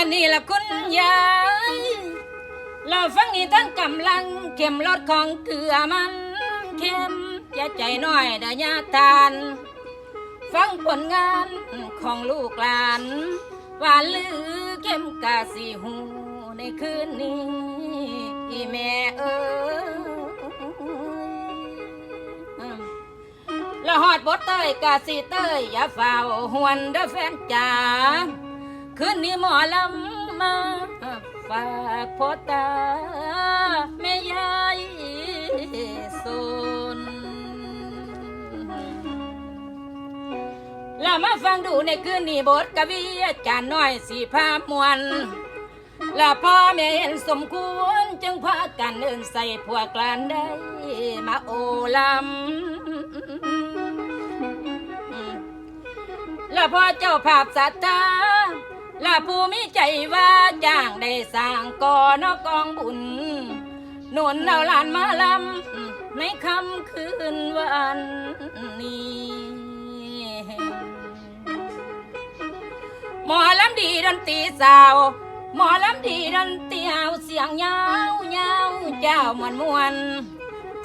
อันนี้ละคุณยายเราฟังนี่ทั้งกำลังเข้มรสของเกลือมันเข้มอย่าใจน้อยเดายาทาน ฟังผลงานของลูกหลานว่าลือเข้มกาสีหูในคืนนี้อีแม่เอ้ละหอดบดเต้ยกาสีเต้ยอย่าเฝ้าหวนเด้อแฟนจ๋า คืนนี้หมอลำมาฝากพ่อตาแม่ยายสนแล้วมาฟังดูในคืนนี้บทกวีอาจารย์น้อยสีภาพมวลและพ่อแม่เห็นสมควรจึงพากันเดินใส่พวกลานได้มาโอลำและพ่อเจ้าภาพสัตตา ละผู้มีใจว่าจ้างได้สร้างก่อนกองบุญหนุนเอาหลานมาลำในคำคืนวันนี้หมอลำดีดนตรีสาวหมอลำดีดนตรีเอาเสียงยาวยาวเจ้ามวนมวน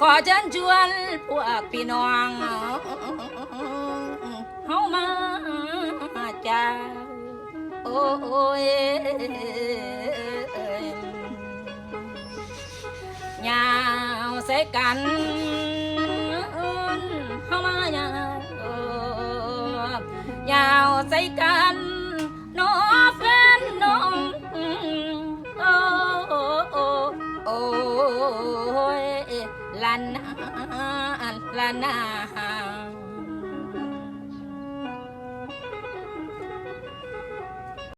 ขอเชิญชวนพวกพี่น้อง ยยาวใส่กันเฮามายาวยาวใส่กันน้อแฟนน้องโอ้โอ้โอ้ยลานาลานา